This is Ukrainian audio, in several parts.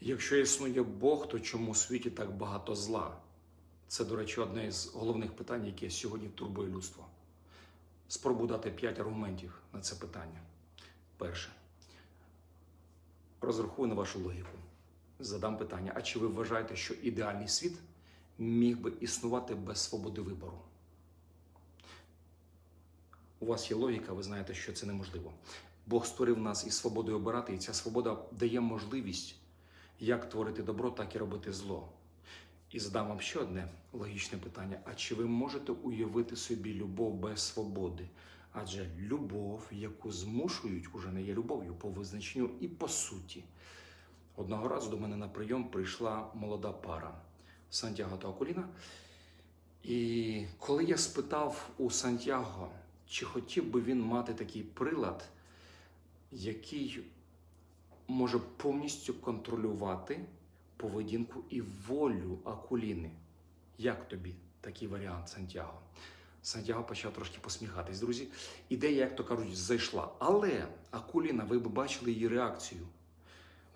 Якщо існує Бог, то чому у світі так багато зла? Це, до речі, одне із головних питань, яке сьогодні турбує людство. Спробую дати п'ять аргументів на це питання. Перше. Розрахую на вашу логіку. Задам питання: а чи ви вважаєте, що ідеальний світ міг би існувати без свободи вибору? У вас є логіка, ви знаєте, що це неможливо. Бог створив нас із свободою обирати, і ця свобода дає можливість як творити добро, так і робити зло. І задам вам ще одне логічне питання: а чи ви можете уявити собі любов без свободи? Адже любов, яку змушують, уже не є любов'ю по визначенню і по суті. Одного разу до мене на прийом прийшла молода пара Сантьяго та Акуліна. І коли я спитав у Сантьяго, чи хотів би він мати такий прилад, який може повністю контролювати поведінку і волю Акуліни. Як тобі такий варіант Сантьяго? Сантьяго почав трошки посміхатись, друзі. Ідея, як то кажуть, зайшла. Але Акуліна, ви б бачили її реакцію.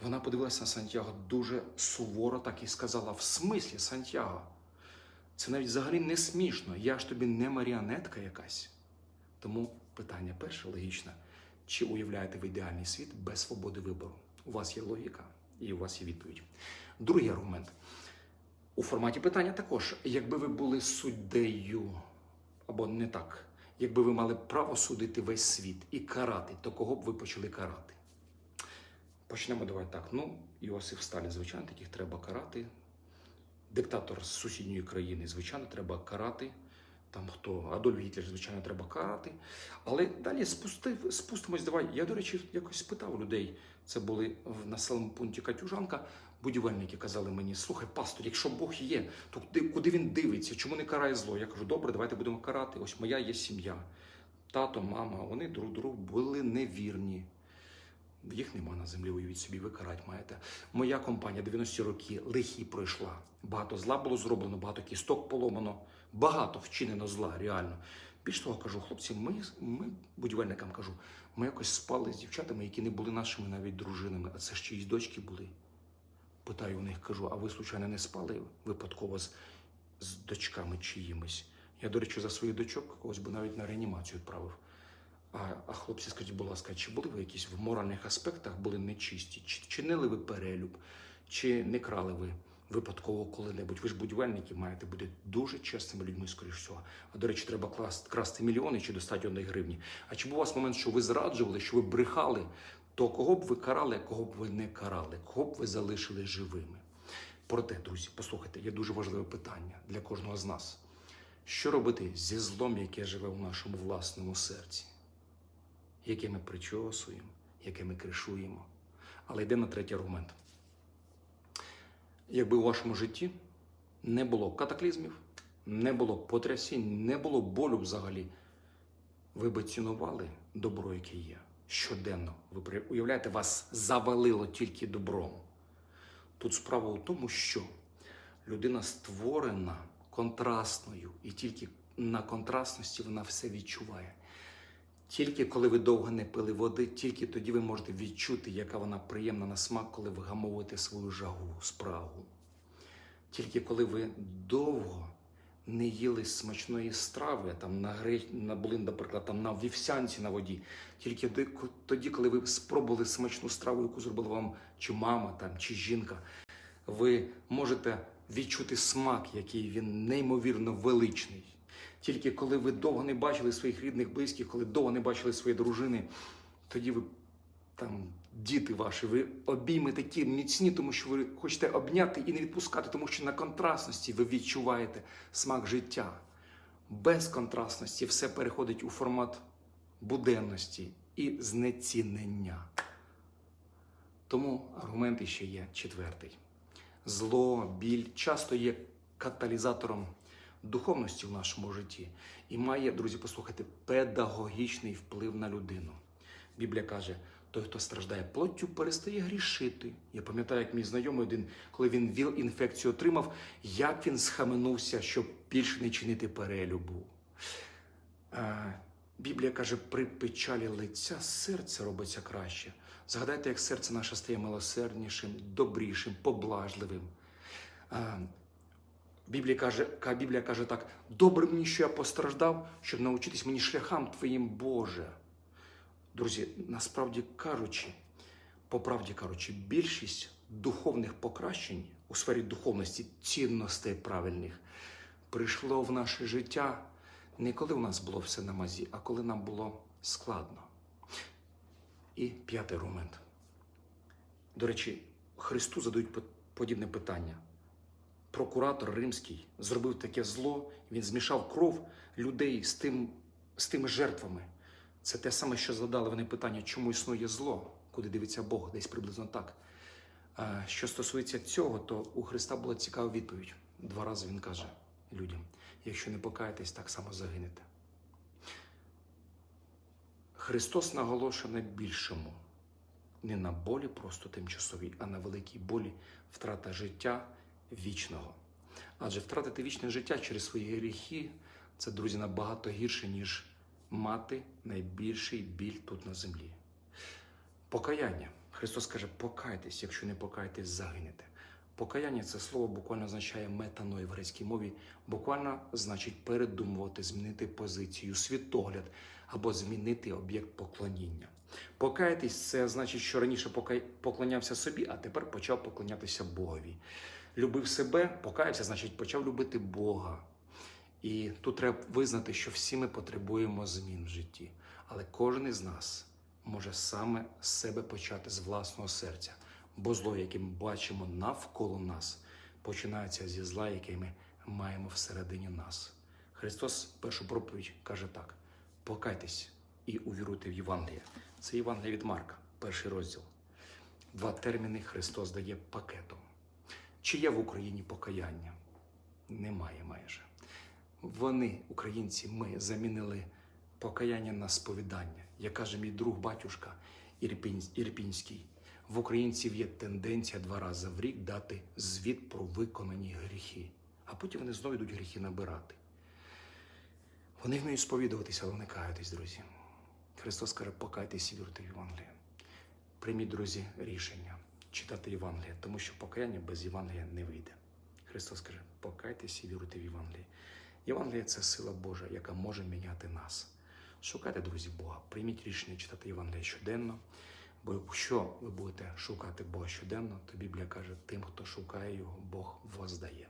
Вона подивилася на Сантьяго дуже суворо, так і сказала: в смислі, Сантьяго, це навіть взагалі не смішно. Я ж тобі не маріонетка якась. Тому питання перше логічне: чи уявляєте ви ідеальний світ без свободи вибору? У вас є логіка і у вас є відповідь. Другий аргумент. У форматі питання також, якби ви були суддею, або не так, якби ви мали право судити весь світ і карати, то кого б ви почали карати? Почнемо давай так. Ну, Іосиф Сталін, звичайно, таких треба карати. Диктатор з сусідньої країни, звичайно, треба карати. Там хто Адольф Гітлер, звичайно, треба карати. Але далі спустив, спустимось. Давай. Я, до речі, якось спитав людей. Це були в населеному пункті Катюжанка. Будівельники казали мені: слухай, пастор, якщо Бог є, то куди, куди він дивиться? Чому не карає зло? Я кажу, добре, давайте будемо карати. Ось моя є сім'я. Тато, мама, вони друг другу були невірні. Їх нема на землі, уявіть собі, ви карать маєте. Моя компанія 90 роки лихі пройшла. Багато зла було зроблено, багато кісток поломано, багато вчинено зла, реально. Більш того, кажу, хлопці, ми, ми будівельникам кажу, ми якось спали з дівчатами, які не були нашими навіть дружинами, а це ж чиїсь дочки були. Питаю у них, кажу, а ви, случайно, не спали випадково з, з дочками чиїмось? Я, до речі, за своїх дочок когось би навіть на реанімацію відправив. А, а хлопці, скажіть, будь ласка, чи були ви якісь в моральних аспектах були нечисті? Чи чинили ви перелюб, чи не крали ви випадково коли-небудь? Ви ж будівельники маєте бути дуже чесними людьми, скоріш всього. А до речі, треба класти, красти мільйони чи достатньо одної гривні. А чи був у вас момент, що ви зраджували, що ви брехали, то кого б ви карали, кого б ви не карали, кого б ви залишили живими? Проте, друзі, послухайте, є дуже важливе питання для кожного з нас. Що робити зі злом, яке живе в нашому власному серці? Яке ми причосуємо, яке ми кришуємо. Але йде на третій аргумент. Якби у вашому житті не було катаклізмів, не було потрясінь, не було болю взагалі, ви би цінували добро, яке є. Щоденно. Ви уявляєте, вас завалило тільки добром. Тут справа у тому, що людина створена контрастною, і тільки на контрастності вона все відчуває. Тільки коли ви довго не пили води, тільки тоді ви можете відчути, яка вона приємна на смак, коли ви гамовуєте свою жагу, спрагу. Тільки коли ви довго не їли смачної страви, там на гри, на були, наприклад, там на вівсянці на воді, тільки тоді, коли ви спробували смачну страву, яку зробила вам чи мама, там, чи жінка, ви можете відчути смак, який він неймовірно величний. Тільки коли ви довго не бачили своїх рідних, близьких, коли довго не бачили своєї дружини, тоді ви там діти ваші, ви обійми такі міцні, тому що ви хочете обняти і не відпускати, тому що на контрастності ви відчуваєте смак життя. Без контрастності все переходить у формат буденності і знецінення. Тому аргумент ще є четвертий. Зло, біль часто є каталізатором духовності в нашому житті і має, друзі, послухайте, педагогічний вплив на людину. Біблія каже: той, хто страждає плоттю, перестає грішити. Я пам'ятаю, як мій знайомий один, коли він ВІЛ-інфекцію отримав, як він схаменувся, щоб більше не чинити перелюбу. Біблія каже, при печалі лиця серце робиться краще. Згадайте, як серце наше стає милосерднішим, добрішим, поблажливим. Біблія каже, Біблія каже так: добре мені, що я постраждав, щоб навчитись мені шляхам Твоїм Боже. Друзі, насправді кажучи, по правді кажучи, більшість духовних покращень у сфері духовності, цінностей правильних прийшло в наше життя не коли у нас було все на мазі, а коли нам було складно. І п'ятий аргумент. До речі, Христу задають подібне питання. Прокуратор римський зробив таке зло, він змішав кров людей з, тим, з тими жертвами. Це те саме, що задали вони питання, чому існує зло, куди дивиться Бог, десь приблизно так. Що стосується цього, то у Христа була цікава відповідь. Два рази він каже людям: якщо не покаєтесь, так само загинете. Христос наголошує на більшому, не на болі просто тимчасовій, а на великій болі втрата життя вічного. Адже втратити вічне життя через свої гріхи це, друзі, набагато гірше, ніж мати найбільший біль тут на землі. Покаяння. Христос каже, покайтесь, якщо не покаєтесь, загинете. Покаяння це слово буквально означає метаной в грецькій мові, буквально значить передумувати, змінити позицію, світогляд або змінити об'єкт поклоніння. Покаятись це значить, що раніше поклонявся собі, а тепер почав поклонятися Богові. Любив себе, покаявся, значить почав любити Бога. І тут треба визнати, що всі ми потребуємо змін в житті, але кожен із нас може саме з себе почати з власного серця, бо зло, яке ми бачимо навколо нас, починається зі зла, яке ми маємо всередині нас. Христос першу проповідь каже так: покайтесь і увіруйте в Євангеліє. Це Євангеліє від Марка, перший розділ. Два терміни Христос дає пакетом. Чи є в Україні покаяння? Немає майже. Вони, українці, ми замінили покаяння на сповідання. Як каже мій друг батюшка Ірпінський, в українців є тенденція два рази в рік дати звіт про виконані гріхи, а потім вони знову йдуть гріхи набирати. Вони вміють сповідуватися, але не каятись, друзі. Христос каже, покайтесь і вірте в Євангеліє. Прийміть, друзі, рішення читати Євангеліє, тому що покаяння без Євангелія не вийде. Христос каже, покайтесь і віруйте в Євангеліє. Євангеліє це сила Божа, яка може міняти нас. Шукайте, друзі, Бога. Прийміть рішення читати Євангеліє щоденно. Бо якщо ви будете шукати Бога щоденно, то Біблія каже, тим, хто шукає його, Бог воздає.